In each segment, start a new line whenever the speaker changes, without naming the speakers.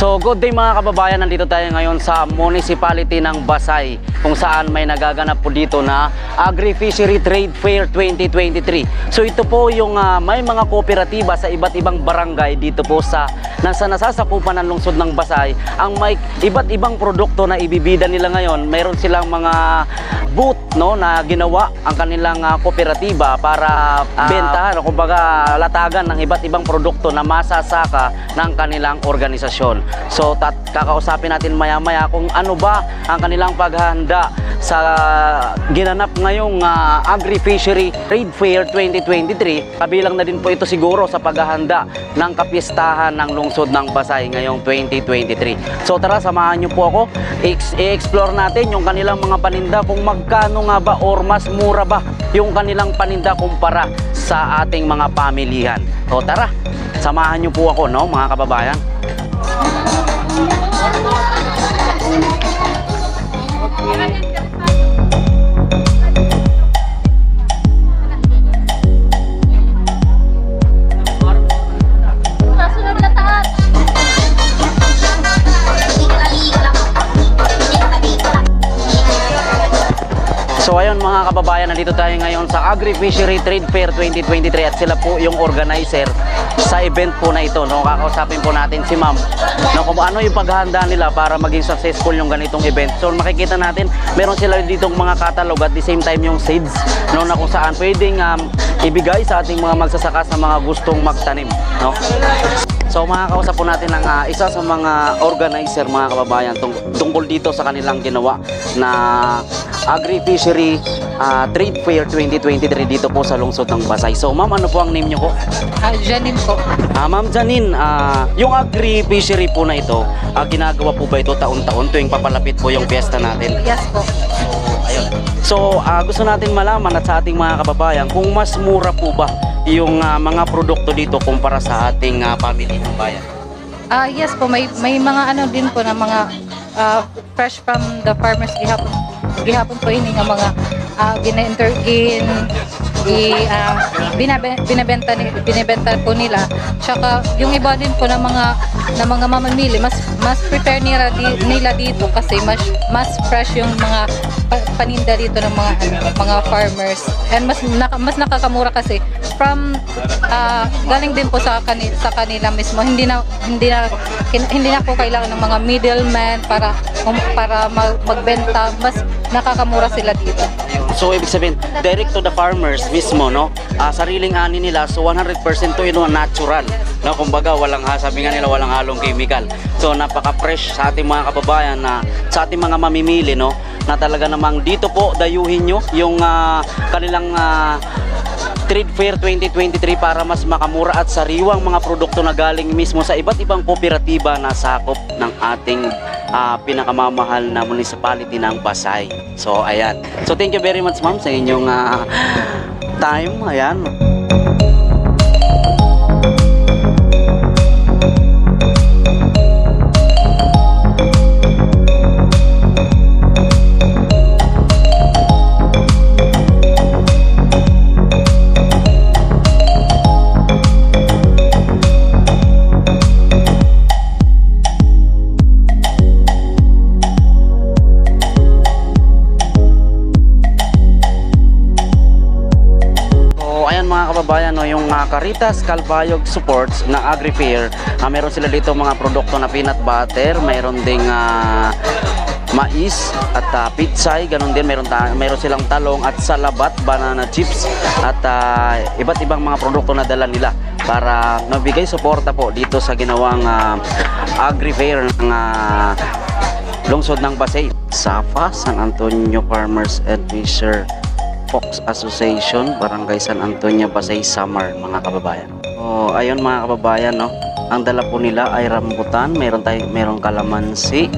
So good day mga kababayan, nandito tayo ngayon sa municipality ng Basay kung saan may nagaganap po dito na Agri-Fishery Trade Fair 2023. So ito po yung ah, may mga kooperatiba sa iba't ibang barangay dito po sa nasa nasasakupan ng lungsod ng Basay ang may iba't ibang produkto na ibibida nila ngayon. Mayroon silang mga booth no na ginawa ang kanilang ah, kooperatiba para ah, bentahan o kumbaga latagan ng iba't ibang produkto na masasaka ng kanilang organisasyon. So tat kakausapin natin maya-maya kung ano ba ang kanilang paghahanda sa ginanap ngayong ah, Agri-Fishery Trade Fair 2023. Kabilang na din po ito siguro sa paghahanda ng kapistahan ng lungsod ng Basay ngayong 2023. So tara, samahan niyo po ako. Ex- I-explore natin yung kanilang mga paninda kung magkano nga ba or mas mura ba yung kanilang paninda kumpara sa ating mga pamilihan. So tara, samahan niyo po ako no mga kababayan. Thank you. Nandito tayo ngayon sa Agri-Fishery Trade Fair 2023 at sila po yung organizer sa event po na ito. No? Kakausapin po natin si ma'am no, kung ano yung paghahanda nila para maging successful yung ganitong event. So makikita natin, meron sila ditong mga catalog at the same time yung seeds no, na kung saan pwedeng um, ibigay sa ating mga magsasaka sa mga gustong magtanim. No? So makakausap po natin ang ah, isa sa mga organizer mga kababayan tung- tungkol dito sa kanilang ginawa na Agri-Fishery ah, Trade Fair 2023 dito po sa lungsod ng Pasay. So ma'am, ano po ang name niyo po?
Ah, Janine po.
Ah, ma'am Janine, ah, yung Agri-Fishery po na ito, ah, ginagawa po ba ito taon-taon tuwing papalapit po yung piyesta natin?
Yes po.
Ayun. So, ah, gusto natin malaman at sa ating mga kababayan kung mas mura po ba yung ah, mga produkto dito kumpara sa ating ah, pamilya ng bayan.
Ah, yes po, may may mga ano din po na mga ah, fresh from the farmers gihapon gihapon po ini nga mga uh, gina-enter gin i ah, binabe- binebenta ni binebenta po nila. Tsaka yung iba din po ng mga na mga mamamili mas mas prepare nila, di- nila dito kasi mas mas fresh yung mga pa- paninda dito ng mga mga farmers. And mas naka, mas nakakamura kasi from ah, galing din po sa kanila sa kanila mismo. Hindi na hindi na hindi na po kailangan ng mga middleman para um, para mag, magbenta. Mas nakakamura sila dito.
So ibig sabihin, direct to the farmers mismo, no? Ah, sariling ani nila, so 100% to yun natural. No, kumbaga walang ha, sabi nga nila walang halong chemical. So napaka-fresh sa ating mga kababayan na sa ating mga mamimili, no? Na talaga namang dito po dayuhin nyo yung ah, kanilang ah, Trade Fair 2023 para mas makamura at sariwang mga produkto na galing mismo sa iba't ibang kooperatiba na sakop ng ating ah, pinakamamahal na municipality ng Pasay. So ayan. So thank you very much ma'am sa inyong ah, time. Ayan. Caritas Calbayog Supports na Agri-Fair, ah, meron sila dito mga produkto na peanut butter, mayroon ding ah, mais at uh, pitsay, ganun din. Meron meron silang talong at salabat, banana chips at ah, iba't ibang mga produkto na dala nila para mabigay suporta po dito sa ginawang ah, Agri-Fair ng ah, lungsod ng Pasay. SAFA, San Antonio Farmers and Fisher Fox Association, Barangay San Antonio, Pasay, Samar, mga kababayan. Oh, ayun mga kababayan, no. Ang dala po nila ay rambutan, meron tayo, meron kalamansi,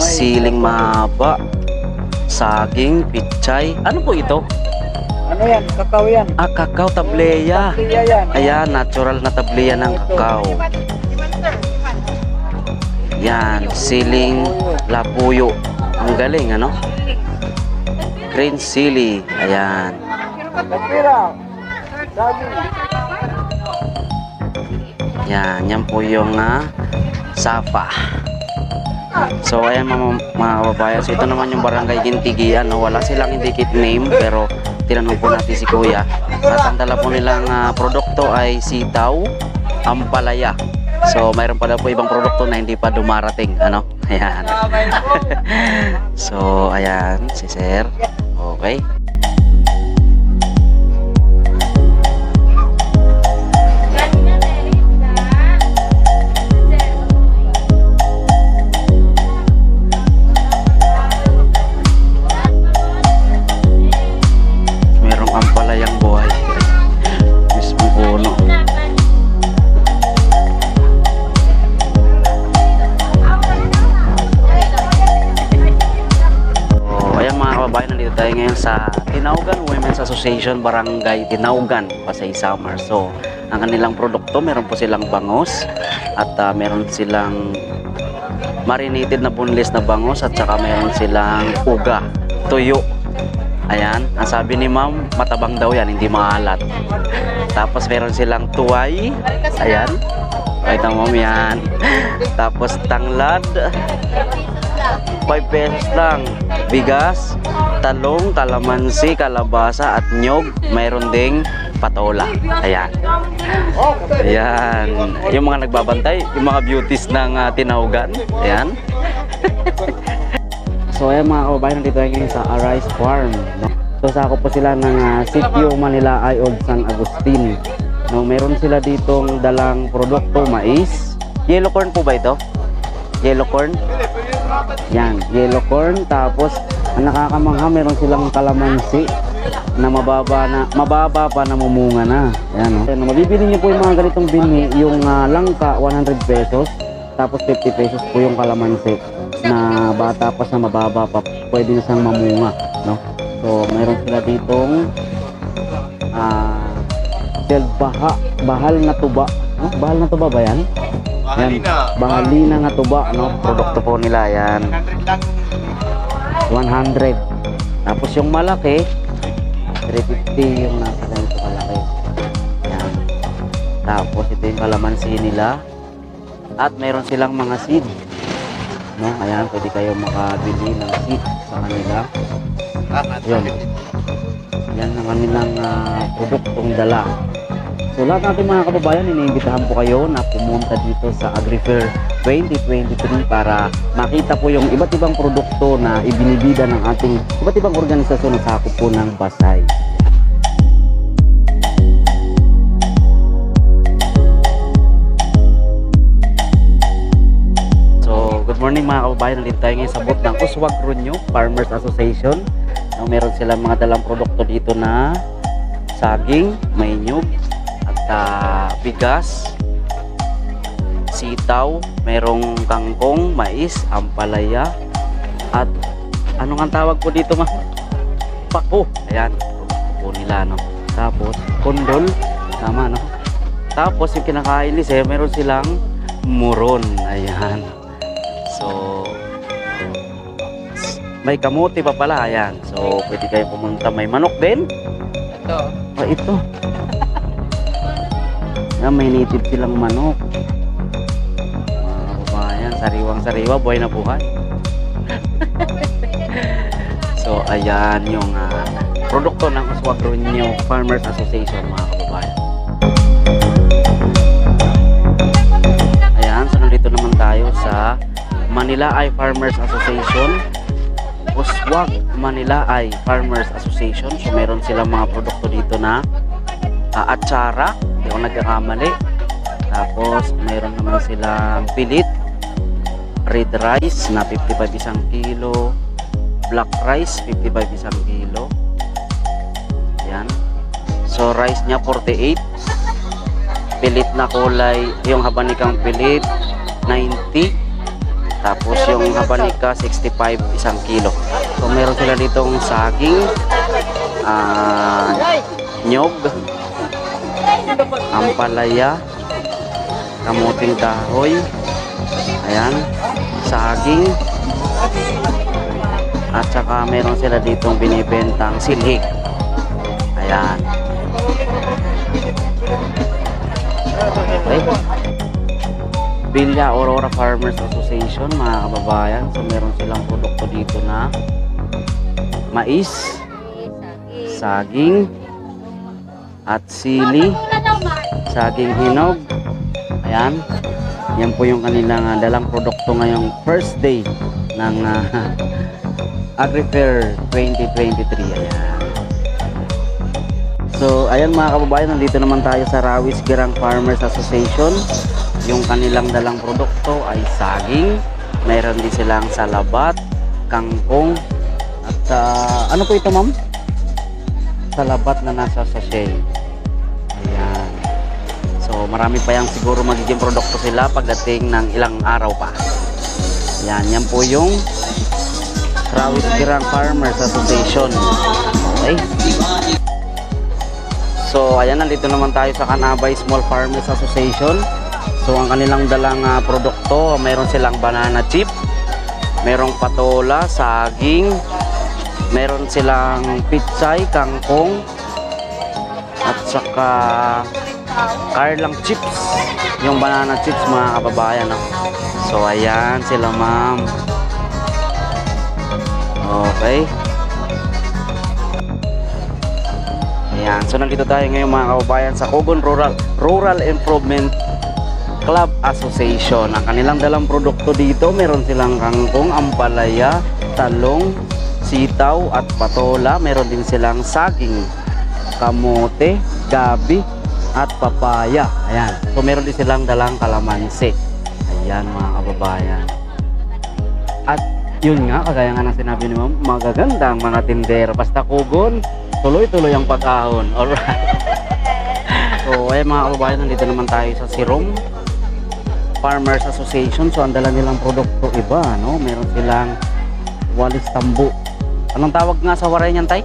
siling mahaba, saging, pichay. Ano po ito?
Ano yan? Kakao yan.
Ah, kakao tableya.
Yan.
Ayan, natural na tableya ng kakao. Yan, siling lapuyo. Ang galing, ano? Green sili. Ayan. Yan, yan po yung ah, Safa. So ayan mga, mga kababayan, ito naman yung barangay Gintigian, no? wala silang indicate name pero tinanong po natin si Kuya. At ang dala po nilang ah, produkto ay sitaw, ampalaya. So mayroon pa daw po ibang produkto na hindi pa dumarating, ano? Ayan. so ayan, si Sir. Okay. Ngayon sa Tinaugan Women's Association Barangay Tinaugan, Pasay Summer. So, ang kanilang produkto, meron po silang bangos at ah, meron silang marinated na boneless na bangos at saka meron silang uga, tuyo. Ayan, ang sabi ni ma'am, matabang daw yan, hindi maalat. Tapos meron silang tuway. Ayan. Kahit mo yan. Tapos tanglad. 5 pesos lang. Bigas, talong, kalamansi, kalabasa at nyog. Mayroon ding patola. Ayan. Ayan. Yung mga nagbabantay, yung mga beauties ng ah, tinawgan. Ayan. so ayan mga kababayan, nandito tayo ngayon sa Arise Farm. So sakop po sila ng ah, Sitio Manila Ay Old San Agustin. No, meron sila ditong dalang produkto, mais. Yellow corn po ba ito? Yellow corn? Yan, yellow corn. Tapos, ang nakakamangha, meron silang kalamansi na mababa na mababa pa na mumunga na. Yan, no? Ayan, mabibili niyo po yung mga ganitong binhi, yung ah, langka 100 pesos, tapos 50 pesos po yung kalamansi na bata pa sa mababa pa, pwede na siyang mamunga, no? So, meron sila ditong ah sel baha, bahal na tuba. No? Bahal na tuba ba yan? Bahalina. Bahalina nga tuba, no? Produkto po nila yan. 100. Tapos yung malaki, 350 yung nasa ganito kalaki. Yan. Tapos ito yung kalamansi nila. At meron silang mga seed. No? Ayan, pwede kayo makabili ng seed sa kanila. Yun. Yan ang kanilang ah, produktong dala. So lahat natin mga kababayan, iniimbitahan po kayo na pumunta dito sa AgriFair 2023 para makita po yung iba't ibang produkto na ibinibida ng ating iba't ibang organisasyon na sakop po ng Basay. So, good morning mga kababayan. Nandito tayo ngayon sa booth ng Uswag Runyo Farmers Association. No, meron silang mga dalang produkto dito na saging, may nyug, ah, bigas, sitaw, merong kangkong, mais, ampalaya, at ano nga tawag po dito ma? Pako. Ayan, po nila, no? Tapos, kondol, tama, no? Tapos, yung kinakain ni Sir, meron silang muron. Ayan. So, may kamote pa pala, ayan. So, pwede kayo pumunta. May manok din.
Ito.
Ah, ito. Ah, may native silang manok. Mga sariwang-sariwa, buhay na buhay. so, ayan yung ah, produkto ng Uswag Runyo Farmers Association, mga kababayan. Ayan, so nandito naman tayo sa Manila Eye Farmers Association. Uswag Manila Eye Farmers Association. So meron silang mga produkto dito na uh, atsara, ako nagkakamali. Tapos meron naman silang pilit, red rice na 55 isang kilo, black rice 55 isang kilo. Yan. So rice niya 48. Pilit na kulay, yung habanikang pilit 90. Tapos yung habanika 65 isang kilo. So meron sila ditong saging, ah, nyog, ampalaya, kamuting kahoy, ayan, saging, at saka meron sila ditong binibentang silhig. Ayan. Okay. Villa Aurora Farmers Association, mga kababayan. So, meron silang produkto dito na mais, saging, at sili, saging hinog. Ayan. Yan po yung kanilang ah, dalang produkto ngayong first day ng uh, AgriFair 2023. Ayan. So, ayan mga kababayan, nandito naman tayo sa Rawis Girang Farmers Association. Yung kanilang dalang produkto ay saging, mayroon din silang salabat, kangkong, at ah, ano po ito ma'am? Salabat na nasa sachet. Marami pa yung siguro magiging produkto sila pagdating ng ilang araw pa. Ayan, yan po yung Rawis Girang Farmers Association. Okay? So, ayan, nandito naman tayo sa Kanabay Small Farmers Association. So, ang kanilang dalang ah, produkto, mayroon silang banana chip, mayroong patola, saging, mayroon silang pitsay, kangkong, at saka Carlang chips. Yung banana chips, mga kababayan. No? So, ayan sila, ma'am. Okay. Ayan. So, nandito tayo ngayon mga kababayan sa Kogon Rural Rural Improvement Club Association. Ang kanilang dalang produkto dito, meron silang kangkong, ampalaya, talong, sitaw at patola. Meron din silang saging, kamote, gabi, at papaya. Ayan. So, meron din silang dalang kalamansi. Ayan mga kababayan. At yun nga, kagaya nga ng sinabi ni ma'am, magagandang mga tindera. Basta kugon, tuloy-tuloy ang pag-ahon. Alright. so, ayan mga kababayan, nandito naman tayo sa Sirom Farmers Association. So, ang dala nilang produkto iba, no? Meron silang walis tambu. Anong tawag nga sa waray niyan, tay?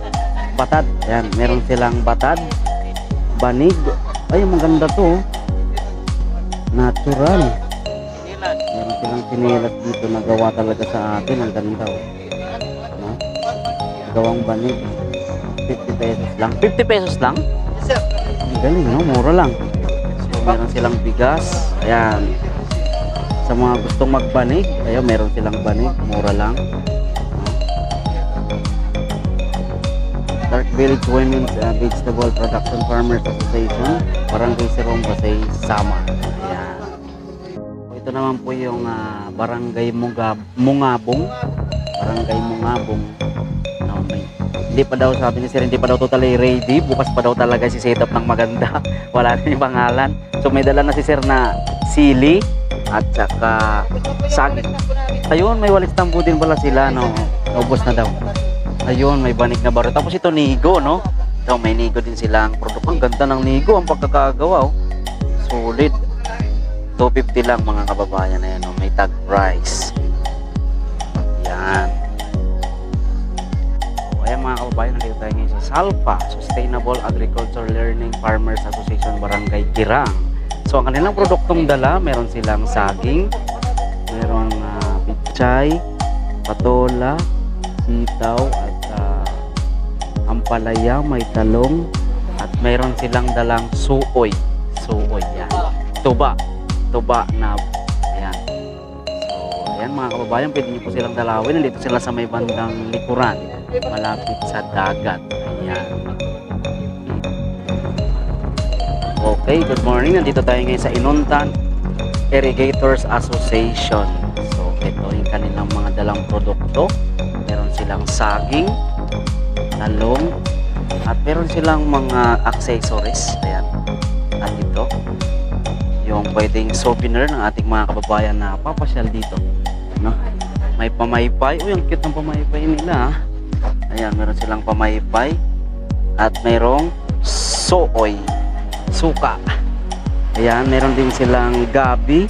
Batad. Ayan, meron silang batad, banig. Ay, maganda to. oh. Natural. Meron silang sinilat dito na gawa talaga sa atin. Ang ganda. oh. Ano? Gawang banig. 50 pesos lang. 50 pesos lang? Ang galing, no? Mura lang. So, meron silang bigas. Ayan. Sa mga gustong magbanig, ayan, meron silang banig. Mura lang. Village Women's uh, Vegetable Production Farmers Association, Barangay Sirong, Pasay, Sama. Ayan. Ito naman po yung ah, Barangay Mungab Mungabong. Barangay Mungabong. May, hindi pa daw sabi ni Sir, hindi pa daw totally ready. Bukas pa daw talaga si setup ng maganda. Wala na yung pangalan. So may dala na si Sir na sili at saka saging. Ayun, may walis tambo din pala sila, no? Naubos na daw. Ayun, may banig na baro. Tapos ito, nigo, no? Ito, may nigo din silang produkto. Ang ganda ng nigo, ang pagkakagawa, oh. Solid. 250 lang mga kababayan na yan, no? May tag price. Yan. So, ayan mga kababayan, nandito tayo ngayon sa SALPA, Sustainable Agriculture Learning Farmers Association Barangay Kirang. So, ang kanilang produktong dala, meron silang saging, merong uh, pichay, patola, sitaw ampalaya, may talong at mayroon silang dalang suoy. Suoy yan. Tuba. Tuba na ayan. So, ayan mga kababayan, pwede niyo po silang dalawin. Nandito sila sa may bandang likuran, malapit sa dagat. Ayan. Okay, good morning. Nandito tayo ngayon sa Inuntan Irrigators Association. So, ito yung kanilang mga dalang produkto. Meron silang saging, talong, at meron silang mga accessories. Ayan. At ito, yung pwedeng souvenir ng ating mga kababayan na papasyal dito. No? May pamaypay. Uy, ang cute ng pamaypay nila. ah. Ayan, meron silang pamaypay. At mayroong sooy. Suka. Ayan, meron din silang gabi,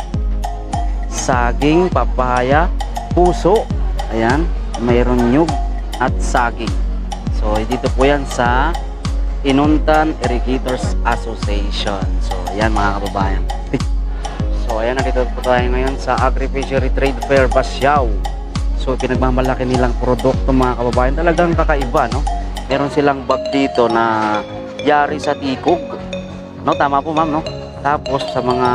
saging, papaya, puso. Ayan, mayroon nyug at saging. So, dito po yan sa Inuntan Irrigators Association. So, ayan mga kababayan. So, ayan, nakita po tayo ngayon sa Agri-Fishery Trade Fair Basyao. So, pinagmamalaki nilang produkto mga kababayan. Talagang kakaiba, no? Meron silang bag dito na yari sa tikog. No, tama po ma'am, no? Tapos sa mga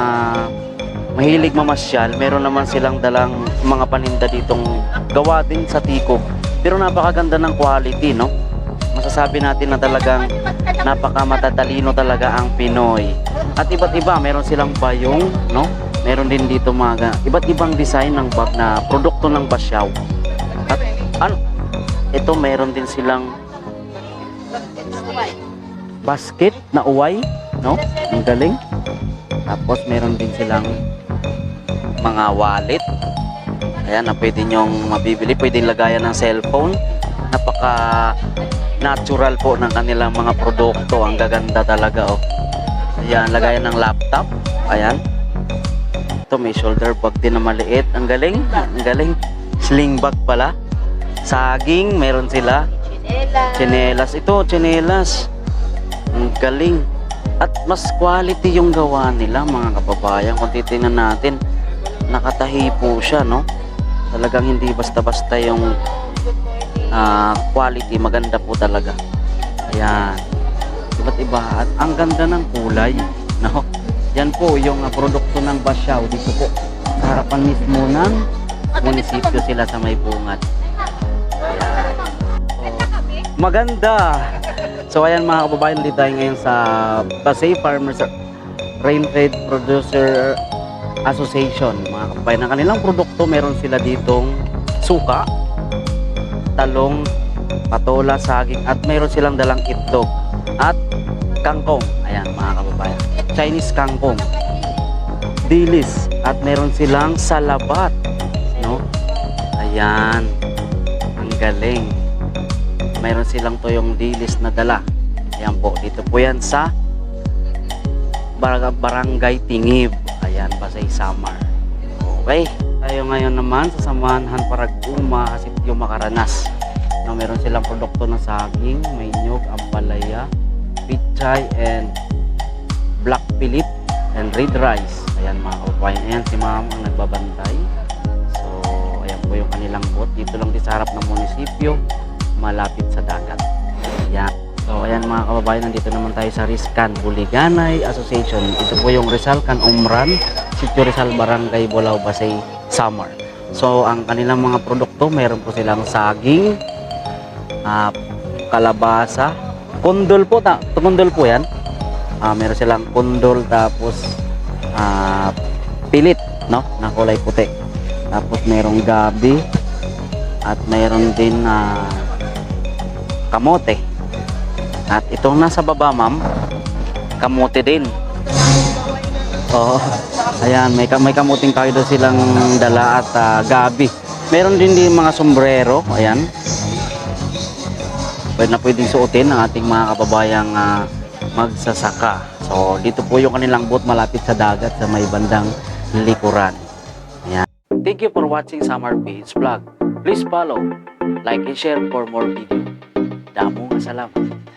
mahilig mamasyal, meron naman silang dalang mga paninda ditong gawa din sa tikog. Pero napakaganda ng quality, no? Masasabi natin na talagang napaka matatalino talaga ang Pinoy. At iba't iba, meron silang bayong, no? Meron din dito mga iba't ibang design ng bag na produkto ng Basyaw. At ano, ito meron din silang basket na uway, no? Ang galing. Tapos meron din silang mga wallet. Ayan, na pwede nyong mabibili. Pwede lagayan ng cellphone. Napaka natural po ng kanilang mga produkto. Ang gaganda talaga, oh. Ayan, lagayan ng laptop. Ayan. Ito, may shoulder bag din na maliit. Ang galing. Ang galing. Sling bag pala. Saging, meron sila. Chinelas. Ito, chinelas. Ang galing. At mas quality yung gawa nila, mga kababayan. Kung titingnan natin, nakatahi po siya, no? Talagang hindi basta-basta yung ah, quality. Maganda po talaga. Ayan. Iba't iba. At ang ganda ng kulay, no? Yan po yung ah, produkto ng Basyaw. Dito po. Sa harapan mismo ng munisipyo sila sa may bungad. So, maganda. So ayan mga kababayan, dito tayo ngayon sa Pasay Farmers Rainfed Producer Association. Mga kababayan, ang kanilang produkto, meron sila ditong suka, talong, patola, saging, at meron silang dalang itlog at kangkong. Ayan mga kababayan, Chinese kangkong, dilis, at meron silang salabat. No? Ayan, ang galing mayroon silang toyong dilis na dala. Ayan po, dito po yan sa Bar- Barangay Tingib. Ayan, Pasay Samar. Okay, tayo ngayon naman sa Samahan Paraguma, Sitio Makaranas. No, meron silang produkto ng saging, may nyog, ampalaya, pichay, and black philip, and red rice. Ayan mga kababayan, ayan si ma'am ang nagbabantay. So, ayan po yung kanilang bot. Dito lang din sa harap ng munisipyo malapit sa dagat. Yan. So, ayan mga kababayan, nandito naman tayo sa Riskan Buliganay Association. Ito po yung Rizal Can Umran, Sitio Rizal Barangay Bolao, Basay, Samar. So, ang kanilang mga produkto, meron po silang saging, ah, kalabasa, kundol po, ta kundol po yan. Ah, meron silang kundol, tapos ah, pilit, no, na kulay puti. Tapos merong gabi, at mayroon din na kamote. At itong nasa baba, ma'am, kamote din. Oo. Ayan, may, may kamuting kayo doon silang dala at ah, gabi. Meron din din mga sombrero. Ayan. Pwede na pwedeng suotin ng ating mga kababayang ah, magsasaka. So, dito po yung kanilang boat malapit sa dagat sa may bandang likuran. Ayan. Thank you for watching Summer Page Vlog. Please follow, like, and share for more video. Damo nga salamat.